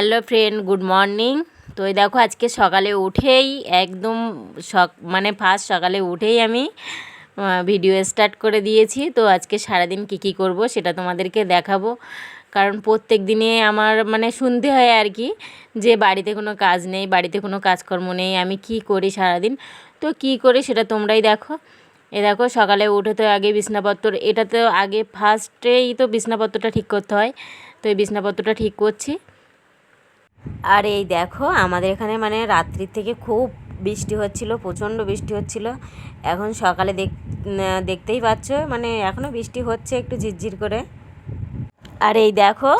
Hello friend, good morning. তো এই দেখো, আজকে সকালে উঠেই একদম সক মানে ফার্স্ট সকালে উঠেই আমি ভিডিও স্টার্ট করে দিয়েছি। তো আজকে সারাদিন কী কী করব সেটা তোমাদেরকে দেখাবো। কারণ প্রত্যেক দিনে আমার মানে শুনতে হয় আর কি, যে বাড়িতে কোনো কাজ নেই, বাড়িতে কোনো কাজকর্ম নেই, আমি কি করি সারাদিন। তো কি করি সেটা তোমরাই দেখো। এ দেখো, সকালে উঠে তো আগে বিছনাপত্র এটা তো আগে ফার্স্টেই তো বিছনাপত্রটা ঠিক করতে হয়। তো এই বিছনাপত্রটা ঠিক করছি। আর এই দেখো, আমাদের এখানে মানে রাত্রির থেকে খুব বৃষ্টি হচ্ছিল, প্রচণ্ড বৃষ্টি হচ্ছিল। এখন সকালে দেখ দেখতেই পাচ্ছ মানে এখনও বৃষ্টি হচ্ছে একটু ঝিরঝির করে। আর এই দেখো,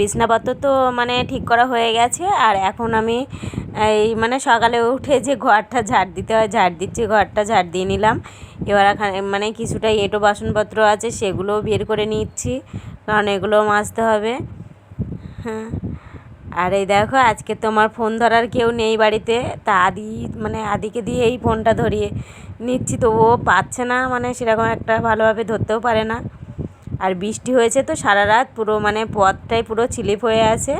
বিছনাপত্র তো মানে ঠিক করা হয়ে গেছে, আর এখন আমি এই মানে সকালে উঠে যে ঘরটা ঝাড় দিতে হয়, ঝাড় দিচ্ছি, ঘরটা ঝাড় দিয়ে নিলাম। এবার এখানে মানে কিছুটা এঁটো বাসনপত্র আছে, সেগুলোও বের করে নিচ্ছি, কারণ এগুলোও মাজতে হবে। হ্যাঁ। আর এই দেখো, আজকে তোমার ফোন ধরার কেউ নেই বাড়িতে। তা আদি মানে আদিকে দিয়ে এই ফোনটা ধরিয়ে নিচ্ছি। তো ও পাচ্ছে না মানে সেরকম একটা ভালোভাবে ধরতেও পারে না। আর বৃষ্টি হয়েছে তো সারা রাত, পুরো মানে পথটাই পুরো স্লিপ হয়ে আছে।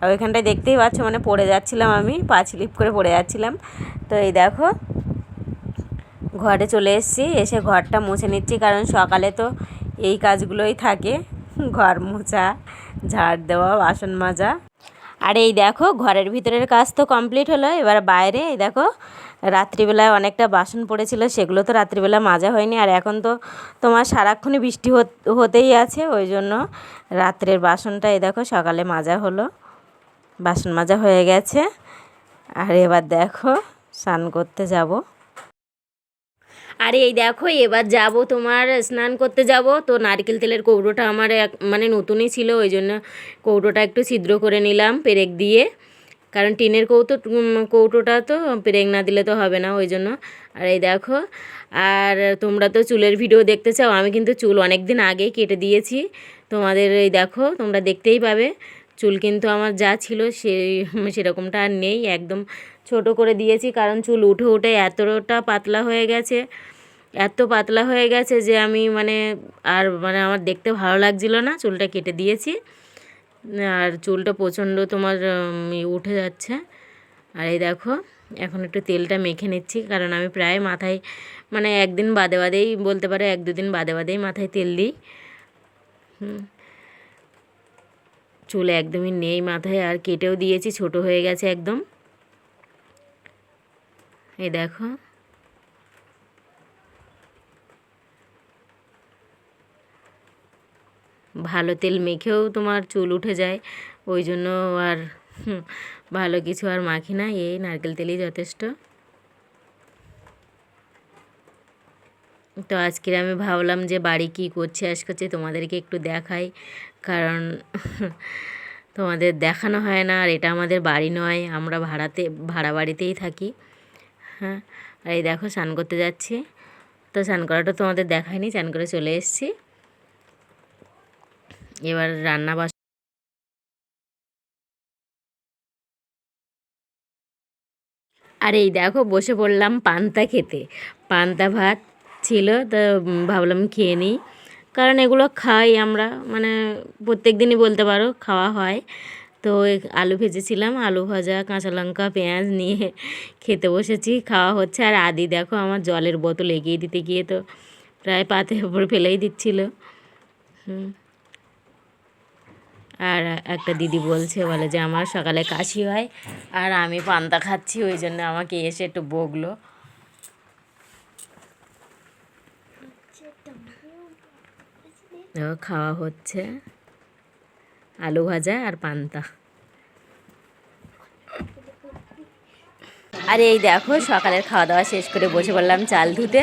আর ওইখানটায় দেখতেই পাচ্ছ মানে পড়ে যাচ্ছিলাম আমি, পা স্লিপ করে পড়ে যাচ্ছিলাম। তো এই দেখো, ঘরে চলে এসেছি, এসে ঘরটা মুছে নিচ্ছি, কারণ সকালে তো এই কাজগুলোই থাকে। ঘর মোছা, ঝাড় দেওয়া, বাসন মাজা। আর এই দেখো, ঘরের ভিতরের কাজ তো কমপ্লিট হলো। এবার বাইরে, এই দেখো, রাত্রিবেলায় অনেকটা বাসন পড়েছিল, সেগুলো তো রাত্রিবেলা মাজা হয়নি। আর এখন তো তোমার সারাক্ষণই বৃষ্টি হত- হতেই আছে, ওই জন্য রাত্রের বাসনটা, এই দেখো, সকালে মাজা হলো। বাসন মাজা হয়ে গেছে। আর এবার দেখো, স্নান করতে যাব। আরে এই দেখো, এবার যাব তোমার স্নান করতে যাব। তো নারকেল তেলের কৌটোটা আমার এক মানে নতুনই ছিল, ওই জন্য কৌটোটা একটু ছিদ্র করে নিলাম পেরেক দিয়ে। কারণ টিনের কৌটো কৌটোটা তো পেরেক না দিলে তো হবে না, ওই জন্য। আর এই দেখো, আর তোমরা তো চুলের ভিডিও দেখতে চাও, আমি কিন্তু চুল অনেক দিন আগেই কেটে দিয়েছি। তোমাদের এই দেখো, তোমরা দেখতেই পাবে। চুল কিন্তু আমার যা ছিল সেই সেরকমটা আর নেই, একদম ছোট করে দিয়েছি কারণ চুল উঠে উঠে এতটা পাতলা হয়ে গেছে, এত পাতলা হয়ে গেছে যে আমি মানে আর মানে আমার দেখতে ভালো লাগছিল না, চুলটা কেটে দিয়েছি। আর চুলটা প্রচণ্ড তোমার উঠে যাচ্ছে। আর এই দেখো, এখন একটু তেলটা মেখে নিচ্ছি কারণ আমি প্রায় মাথায় মানে একদিন বাদে বাদেই বলতে পারো এক দুদিন বাদে বাদেই মাথায় তেল দিই। হুম। চুল একদমই নেই মাথায়, আর কেটেও দিয়েছি, ছোট হয়ে গেছে একদম। এই দেখো। ভালো তেল মেখেও তোমার চুল উঠে যায়, ওই জন্য আর ভালো কিছু আর মাখি না, এই নারকেল তেলই যথেষ্ট। তো আজকে আমি ভাবলাম যে বাড়ি কী করছে আজ করছে তোমাদেরকে একটু দেখাই। কারণ তোমাদের দেখানো হয় না, আর এটা আমাদের বাড়ি নয়, আমরা ভাড়াতে, ভাড়া বাড়িতেই থাকি। হ্যাঁ আর এই দেখো স্নান করতে যাচ্ছি। তো স্নান করাটা তোমাদের দেখায়নি স্নান করে চলে এসেছি। এবার রান্না বাস আর এই দেখো বসে পড়লাম পান্তা খেতে। পান্তা ভাত ছিল, তো ভাবলাম খেয়ে নিই। কারণ এগুলো খাই আমরা মানে প্রত্যেক দিনই বলতে পারো খাওয়া হয়। তো আলু ভেজেছিলাম, আলু ভাজা, কাঁচা লঙ্কা, পেঁয়াজ নিয়ে খেতে বসেছি, খাওয়া হচ্ছে। আর আদি দেখো আমার জলের বোতল এগিয়ে দিতে গিয়ে তো প্রায় পাতের ওপর ফেলেই দিচ্ছিল। আর একটা দিদি বলছে, বলে যে আমার সকালে কাশি হয়, আর আমি পান্তা খাচ্ছি, ওই জন্য আমাকে এসে একটু বকলো। খাওয়া হচ্ছে। আলু ভাজা আর পান্তা। আর এই দেখো, সকালের খাওয়া দাওয়া শেষ করে বসে পড়লাম চাল ধুতে।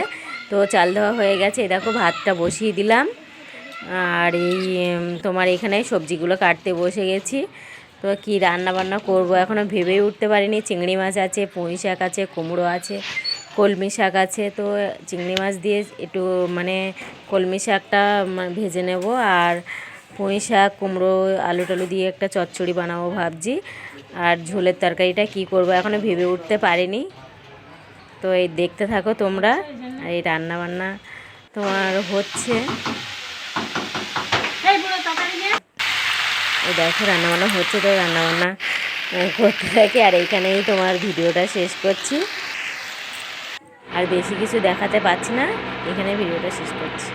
তো চাল ধোয়া হয়ে গেছে, এই দেখো ভাতটা বসিয়ে দিলাম। আর এই তোমার এখানে সবজিগুলো কাটতে বসে গেছি। তো কি রান্না বান্না করব এখনও ভেবেই উঠতে পারিনি। চিংড়ি মাছ আছে, পুঁই শাক আছে, কুমড়ো আছে। কলমি শাক আছে তো চিংড়ি মাছ দিয়ে একটু মানে কলমি শাকটা মানে ভেজে নেব। আর পুঁই শাক কুমড়ো আলু টালু দিয়ে একটা চচ্চড়ি বানাবো ভাবছি। আর ঝোলের তরকারিটা কি করব এখনও ভেবে উঠতে পারিনি। তো এই দেখতে থাকো তোমরা। আর এই রান্না বান্না তোমার হচ্ছে। এই দেখো রান্নাবান্না হচ্ছে তো রান্নাবান্না করতে থাকি। আর এইখানেই তোমার ভিডিওটা শেষ করছি। আর বেশি কিছু দেখাতে পারছি না। এখানে ভিডিওটা শেষ করছি।